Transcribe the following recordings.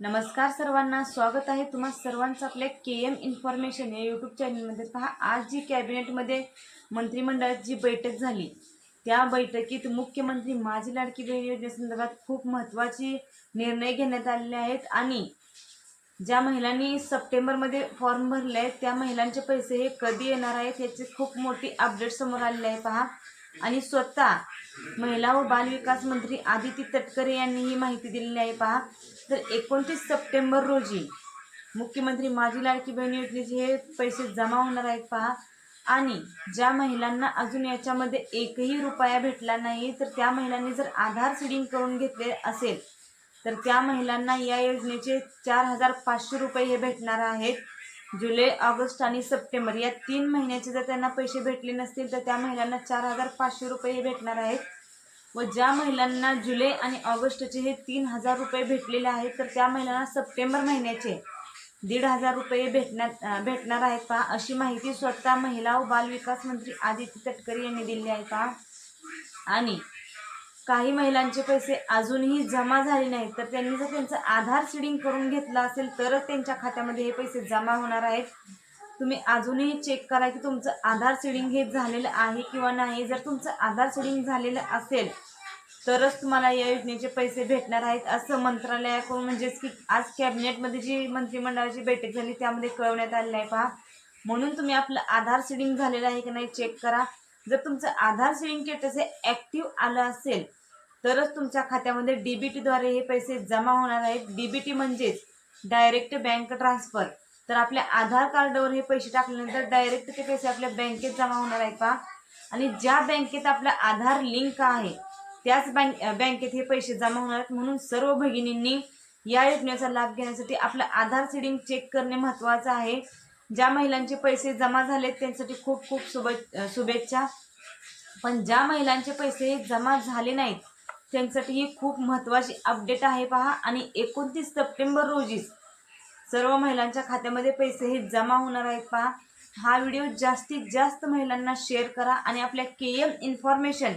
नमस्कार सर्वांना स्वागत आहे तुम्हा सर्वांचं आपल्या के एम इन्फॉर्मेशन या यूट्यूब चॅनलमध्ये पहा आज जी कॅबिनेटमध्ये मंत्रिमंडळात जी बैठक झाली त्या बैठकीत मुख्यमंत्री माझी लाडकी बहीण योजनेसंदर्भात खूप महत्त्वाचे निर्णय घेण्यात आलेले आहेत आणि ज्या महिलांनी सप्टेंबरमध्ये फॉर्म भरले आहेत त्या महिलांचे पैसे हे कधी येणार आहेत याचे खूप मोठी अपडेट समोर आलेले आहे. पहा आणि स्वतः महिला व बालविकास मंत्री आदिती तटकरे यांनी ही माहिती दिलेली आहे पहा. तर एकोणतीस सप्टेंबर रोजी मुख्यमंत्री माझी लाडकी बहीण योजनेचे हे पैसे जमा होणार आहेत पहा. आणि ज्या महिलांना अजून याच्यामध्ये एकही रुपया भेटला नाही तर त्या महिलांनी जर आधार सीडिंग करून घेतले असेल तर त्या महिलांना या योजनेचे चार हजार पाचशे रुपये हे भेटणार आहेत. जुलै ऑगस्ट आणि सप्टेंबर या तीन महिन्याचे जर त्यांना पैसे भेटले नसतील तर त्या महिलांना चार हजार पाचशे रुपये हे भेटणार आहेत. व ज्या महिलांना जुलै आणि ऑगस्टचे हे तीन हजार रुपये भेटलेले आहेत तर त्या महिलांना सप्टेंबर महिन्याचे दीड हजार रुपये भेटण्यात भेटणार आहेत का? अशी माहिती स्वतः महिला व बालविकास मंत्री आदित्य तटकरे यांनी दिली आहे का? आणि काही महिलांचे पैसे अजूनही जमा झाले नाहीत तर त्यांनी जर त्यांचं आधार सीडिंग करून घेतलं असेल तरच त्यांच्या खात्यामध्ये हे पैसे जमा होणार आहेत. तुम्ही अजूनही चेक करा की तुमचं आधार सीडिंग हे झालेलं आहे किंवा नाही. जर तुमचं आधार सीडिंग झालेलं असेल तरच तुम्हाला या योजनेचे पैसे भेटणार आहेत असं मंत्रालयाकडून म्हणजेच की आज कॅबिनेटमध्ये जी मंत्रिमंडळाची बैठक झाली त्यामध्ये कळवण्यात आलेलं आहे पहा. म्हणून तुम्ही आपलं आधार सीडिंग झालेलं आहे की नाही चेक करा. जर तुमचं आधार सेविंग स्टेटस हे ॲक्टिव्ह आलं असेल तरच तुमच्या खात्यामध्ये डीबीटीद्वारे हे पैसे जमा होणार आहेत. डीबीटी म्हणजेच डायरेक्ट बँक ट्रान्सफर तर आपल्या आधार कार्डवर हे पैसे टाकल्यानंतर डायरेक्ट ते पैसे आपल्या बँकेत जमा होणार आहेत का आणि ज्या बँकेत आपला आधार लिंक आहे त्याच बँक बँकेत हे पैसे जमा होणार आहेत. म्हणून सर्व भगिनींनी या योजनेचा लाभ घेण्यासाठी आपलं आधार सिडिंग चेक करणे महत्त्वाचं आहे. ज्या महिलांचे पैसे जमा झालेत त्यांच्यासाठी खूप खूप शुभे शुभेच्छा. पण ज्या महिलांचे पैसे जमा झाले नाहीत त्यांच्यासाठी ही खूप महत्त्वाची अपडेट आहे पहा. आणि एकोणतीस सप्टेंबर रोजीच सर्व महिलांच्या खात्यामध्ये पैसे हे जमा होणार आहेत पहा. हा व्हिडिओ जास्तीत जास्त महिलांना शेअर करा. आणि आपल्या के एम इन्फॉर्मेशन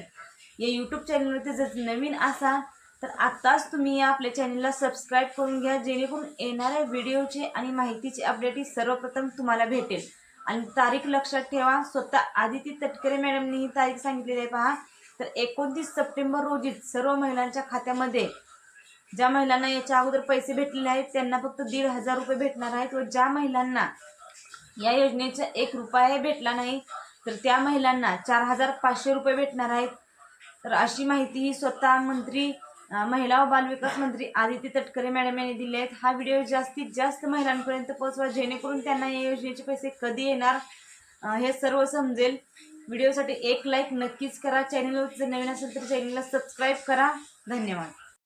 या यूट्यूब चॅनलवरती जर नवीन असाल तर आत्ताच तुम्ही या आपल्या चॅनलला सबस्क्राईब करून घ्या जेणेकरून येणाऱ्या व्हिडिओचे आणि माहितीचे अपडेट ही सर्वप्रथम तुम्हाला भेटेल. आणि तारीख लक्षात ठेवा स्वतः आदिती तटकरे मॅडमनी ही तारीख सांगितलेली आहे पहा. तर एकोणतीस सप्टेंबर रोजीच सर्व महिलांच्या खात्यामध्ये ज्या महिलांना याच्या अगोदर पैसे भेटलेले आहेत त्यांना फक्त दीड हजार रुपये भेटणार आहेत व ज्या महिलांना या योजनेचा एक रुपया भेटला नाही तर त्या महिलांना चार हजार पाचशे रुपये भेटणार आहेत. तर अशी माहिती ही स्वतः मंत्री महिला व बालविकास मंत्री आदिती तटकरे मॅडम यांनी दिले आहेत. हा व्हिडिओ जास्तीत जास्त महिलांपर्यंत पोहोचवा जेणेकरून त्यांना या योजनेचे पैसे कधी येणार हे सर्व समजेल. व्हिडिओसाठी एक लाईक नक्कीच करा. चॅनलवर जर नवीन असेल तर चॅनलला सबस्क्राईब करा. धन्यवाद.